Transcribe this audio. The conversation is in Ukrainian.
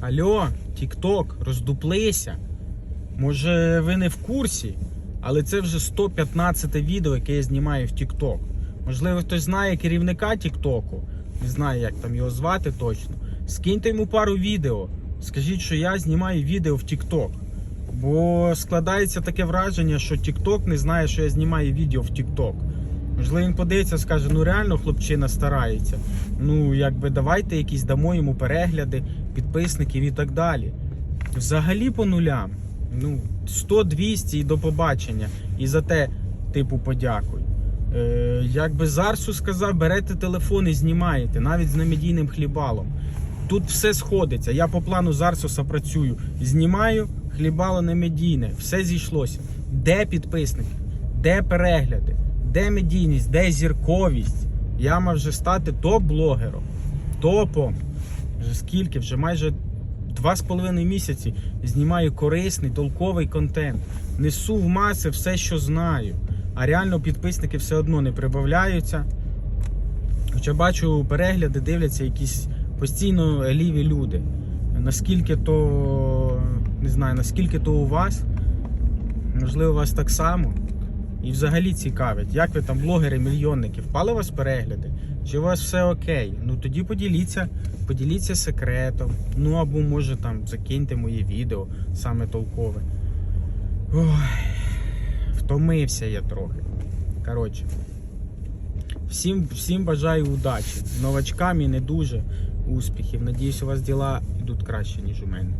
Алло, Тік-Ток, роздуплися. Може, ви не в курсі, але це вже 115 відео, яке я знімаю в Тік-Ток. Можливо, хтось знає керівника Тік-Току, не знаю, як там його звати точно. Скиньте йому пару відео. Скажіть, що я знімаю відео в Тік-Ток. Бо складається таке враження, що TikTok не знає, що я знімаю відео в TikTok. Можливо, він подивиться, скаже, ну реально хлопчина старається. Ну, якби давайте якісь дамо йому перегляди, підписників і так далі. Взагалі по нулям. Ну, 100-200 і до побачення. І за те, типу, подякуй. Е, якби Зарсу сказав, берете телефон і знімаєте, навіть з немедійним хлібалом. Тут все сходиться. Я по плану Зарсуса працюю. Знімаю, хлібало не медійне. Все зійшлося. Де підписники? Де перегляди? Де медійність? Де зірковість? Я мав вже стати топ-блогером. Топом. Вже скільки? Вже майже два з половиною місяці знімаю корисний, толковий контент. Несу в маси все, що знаю. А реально підписники все одно не прибавляються. Хоча бачу перегляди, дивляться якісь постійно ліві люди. Наскільки то не знаю, наскільки то у вас, можливо, у вас так само. І взагалі цікавить, як ви там блогери, мільйонники, впали у вас перегляди? Чи у вас все окей? Ну тоді поділіться, поділіться секретом. Ну або може там закиньте моє відео, саме толкове. Ой, втомився я трохи. Коротше. Всім, всім бажаю удачі. Новачкам і не дуже успіхів. Надіюсь, у вас діла йдуть краще, ніж у мене.